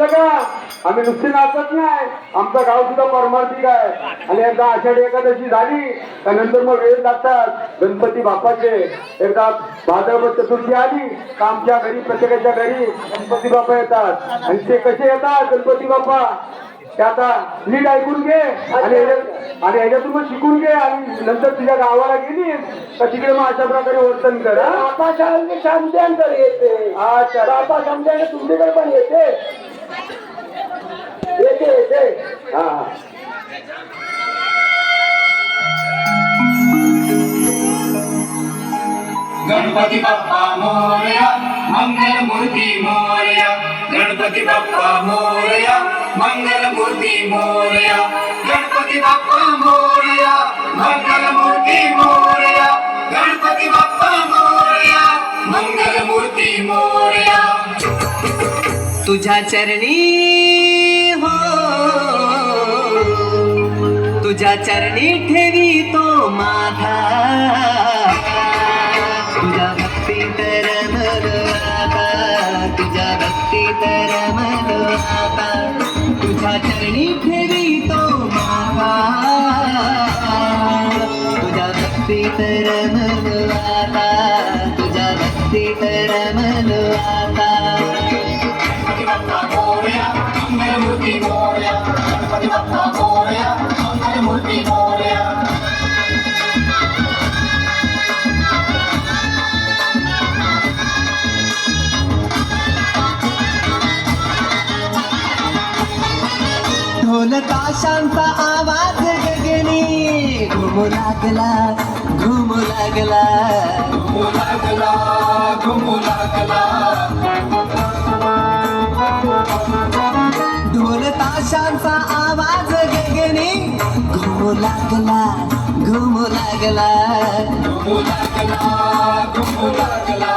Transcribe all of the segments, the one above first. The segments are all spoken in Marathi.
बघा आम्ही नुसते नाचत नाही. आमचं गाव सुद्धा परमार्थिक आहे. आणि एकदा आषाढी एकादशी झाली का नंतर मग वेळ लागतात. गणपती बाप्पाचे. एकदा भाद्रपद चतुर्थी आली का आमच्या घरी प्रत्येकाच्या घरी गणपती बाप्पा येतात. आणि ते कसे येतात गणपती बाप्पा? ते आता नीट ऐकून घे. आणि आणि ह्याच्यातून मग शिकून घे. आणि नंतर तुझ्या गावाला गेली का तिकडे मग अशा प्रकारे वर्तन कर? बापा समजांकडे येते. अच्छा बापा समजाने तुमच्याकडे पण येते. येते येते हा गणपती बाप्पा मोरया मंगल मूर्ती मोरया. गणपती बाप्पा मोरया मंगल मूर्ती मोरया. गणपती बाप्पा मोरया मंगल मूर्ती मोरया. गणपती बाप्पा मोरया मंगल मूर्ती मोरया. तुझ्या चरणी तुझ्या चरणी ठेवी तो माझा. तुझ्या भक्ती तर मन तुझ्या भक्ती तर मन तुझ्या चरणी ठेवी तो माझा. तुझ्या भक्ती तर मन ढोल ताशांचा आवाज गगनी. घुमू लागला घुमू लागला. घुमू लागला घुमू लागला. ढोल ताशांचा आवाज गगनी. घुमू लागला घुमू लागला. घुमू लागला घुमू लागला.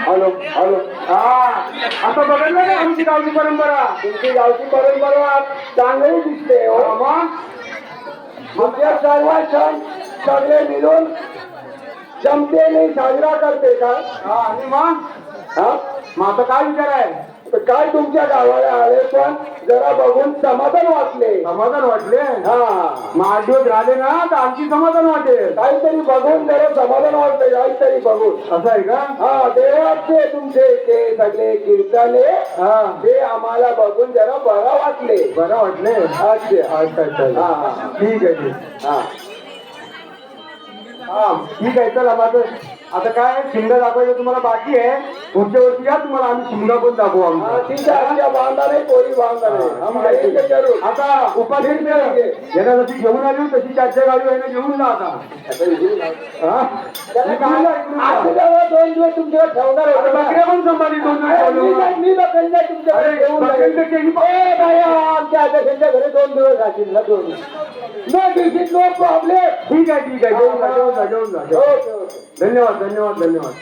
Hello hello. हा आता बघितलं ना आमची गावची परंपरा? तुमची गावची परंपरा चांगली दिसते हो. मग? सर्व सण सगळे मिळून जमतेने साजरा करते का? हा आणि मग? हा? मग आता काय विचार आहे? तर काय तुमच्या गावाला आले पण जरा बघून समाधान वाटले. समाधान वाटले? हा. मग आठ दिवस राहिले ना तर आणखी समाधान वाटेल. काहीतरी बघून जरा समाधान वाटले काहीतरी बघून. असं आहे का? हा देवाचे तुमचे ते सगळे कीर्तने हा. ते आम्हाला बघून जरा बरं वाटले. बरं वाटले? अच्छा. अच्छा अच्छा हा, हा. ठीक आहे ठीक. हा. हा ठीक आहे चला माझं आता काय शिमगा दाखवायचं तुम्हाला बाकी आहे. पुढच्या वर्षी या तुम्हाला आम्ही शिमगा पण दाखवू हा, आहे आहे, आहे. जरूर. आता उपाधी जशी घेऊन आली तशी चारच्या गाडी आहे ना घेऊन जा आता. हा? दोन दिवस तुमच्याकडे ठेवणार बकऱ्या पण संभाळली दोन दिवस मी बकरीला बाया, आमच्या अध्यक्षांच्या घरी दोन दिवस राहतील ना दोन डिसीट नो प्रॉब्लेम ठीक आहे ठीक आहे. घेऊन जा घेऊन जा घेऊन जा घेऊन जा. ओके ओके धन्यवाद धन्यवाद धन्यवाद.